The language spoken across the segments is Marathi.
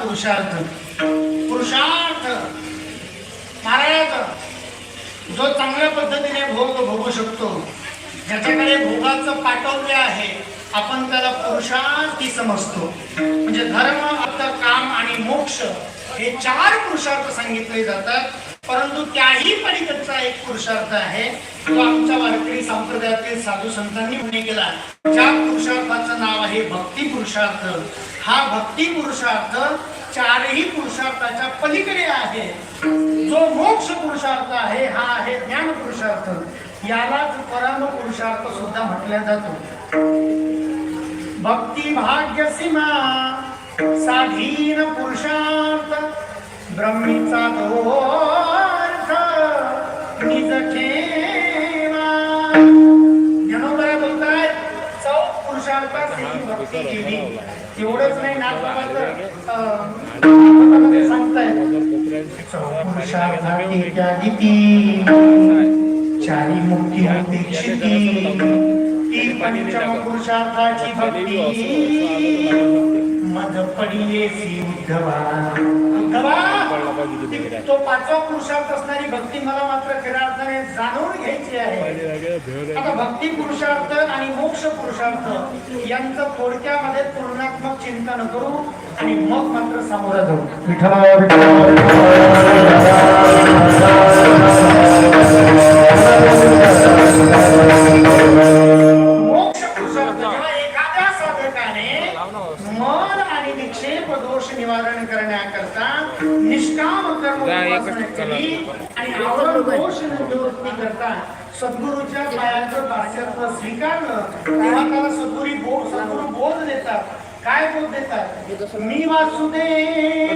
पुरुषार्थ. पुरुषार्थ. महाराज जो चांगल्या पद्धतीने भोग भोगू शकतो ज्याच्याकडे भोगाचं पाठवले आहे आपण त्याला पुरुषार्थी समजतो. म्हणजे धर्म अर्थ काम आणि मोक्ष हे चार पुरुषार्थ सांगितले जातात. परंतु त्याही पलीकडचा एक पुरुषार्थ आहे. तो आमच्या वारकरी संप्रदायातील साधू संतांनी पुणे केला. ज्या पुरुषार्थाचं नाव आहे भक्ती पुरुषार्थ. हा भक्ती पुरुषार्थ चारही पुरुषार्थाच्या पलीकडे आहे. जो मोक्ष पुरुषार्थ आहे हा आहे ज्ञान पुरुषार्थ. यालाच परम पुरुषार्थ सुद्धा म्हटला जातो. भक्ती भाग्य सीमा साधीन पुरुषार्थ. ब्रह्मीचा तो एवढंच नाही सांगताय चौ चारी मुक्ती अपेक्षिती ती पंचम पुरुषार्थाची भक्ती. मज पडिलेसी उद्धवा उद्धवा तो पाचवा पुरुषार्थ असणारी भक्ती मला मात्र खऱ्या अर्थाने जाणून घ्यायची आहे. आता भक्ती पुरुषार्थ आणि मोक्ष पुरुषार्थ यांचं थोडक्यामध्ये पूर्णात्मक चिंतन करू आणि मग मात्र सामोरं जाऊ. विठ्ठला मोक्ष पुरुषार्थ एखाद्या साधकाने मन विक्षेप दोष निवारण करण्याकरता निष्काम कर्म केली आणि दोष निवृत्ती करता सद्गुरूच्या पायाचं दास्यत्व स्वीकारलं तेव्हा त्याला सद्गुरी बोध सद्गुरू बोध देतात. काय बोध देतात? मी वासुदेव.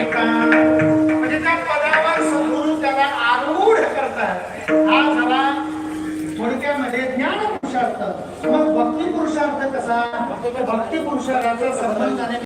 म्हणजे त्या पदावर सद्गुरू त्याला आरूढ करतात हा झाला थोडक्यामध्ये ज्ञान पुरुषार्थ मग भक्ती पुरुषार्थ संबंधाने